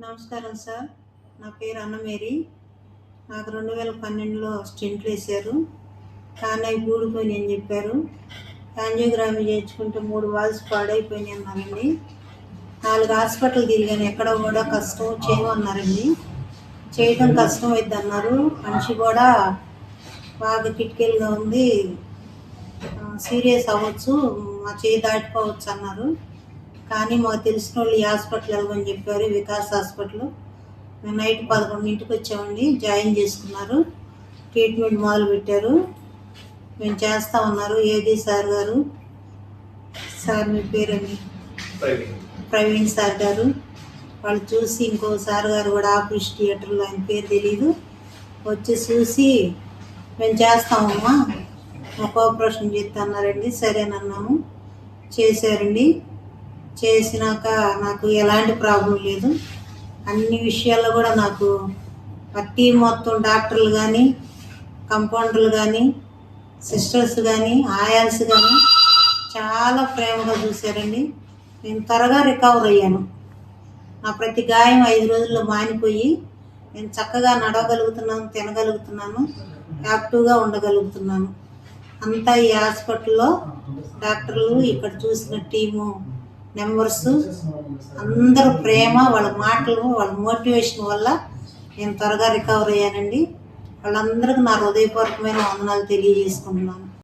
నమస్కారం సార్. నా పేరు అన్నమేరి. నాకు రెండు వేల పన్నెండులో స్టెంట్లు వేశారు. కానీ అవి ఊడిపోయినాయి అని చెప్పారు. యాంజియోగ్రామ్ చేయించుకుంటే మూడు వాల్స్ పాడైపోయినాయి అన్నారండి. నాలుగు హాస్పిటల్ తిరిగాను. ఎక్కడ కూడా కష్టం చేయమన్నారండి చేయటం కష్టం అయింది అన్నారు. మనిషి కూడా బాగా కిటికీలుగా ఉంది. సీరియస్ అవ్వచ్చు. మా చేయి దాటిపోవచ్చు అన్నారు. కానీ మాకు తెలిసిన వాళ్ళు ఈ హాస్పిటల్ వెళ్ళమని చెప్పారు వికాస్ హాస్పిటల్. మేము నైట్ పదకొండింటికి వచ్చామండి జాయిన్ చేసుకున్నారు. ట్రీట్మెంట్ మొదలు పెట్టారు. మేము చేస్తా ఉన్నారు. ఏది సార్ గారు? సార్ మీ పేరండి? ప్రవీణ్ సార్ గారు. వాళ్ళు చూసి ఇంకో సార్ గారు కూడా ఆపరేషన్ థియేటర్లో ఆయన పేరు తెలియదు వచ్చి చూసి మేము చేస్తామమ్మా ఒక ఆపరేషన్ చేస్తా అన్నారండి. సరేనన్నాము చేశారండి. చేసినాక నాకు ఎలాంటి ప్రాబ్లం లేదు. అన్ని విషయాల్లో కూడా నాకు ఆ టీం మొత్తం డాక్టర్లు కానీ కంపౌండర్లు కానీ సిస్టర్స్ కానీ ఆయాల్స్ కానీ చాలా ప్రేమగా చూశారండి. నేను త్వరగా రికవర్ అయ్యాను. నా ప్రతి గాయం ఐదు రోజుల్లో మానిపోయి నేను చక్కగా నడవగలుగుతున్నాను తినగలుగుతున్నాను యాక్టివ్గా ఉండగలుగుతున్నాను. అంతా ఈ హాస్పిటల్లో డాక్టర్లు ఇక్కడ చూసిన టీము మెంబర్స్ అందరూ ప్రేమ వాళ్ళ మాటలు వాళ్ళ మోటివేషన్ వల్ల నేను త్వరగా రికవర్ అయ్యానండి. వాళ్ళందరికీ నా హృదయపూర్వకమైన వందనాలు తెలియజేసుకుంటున్నాను.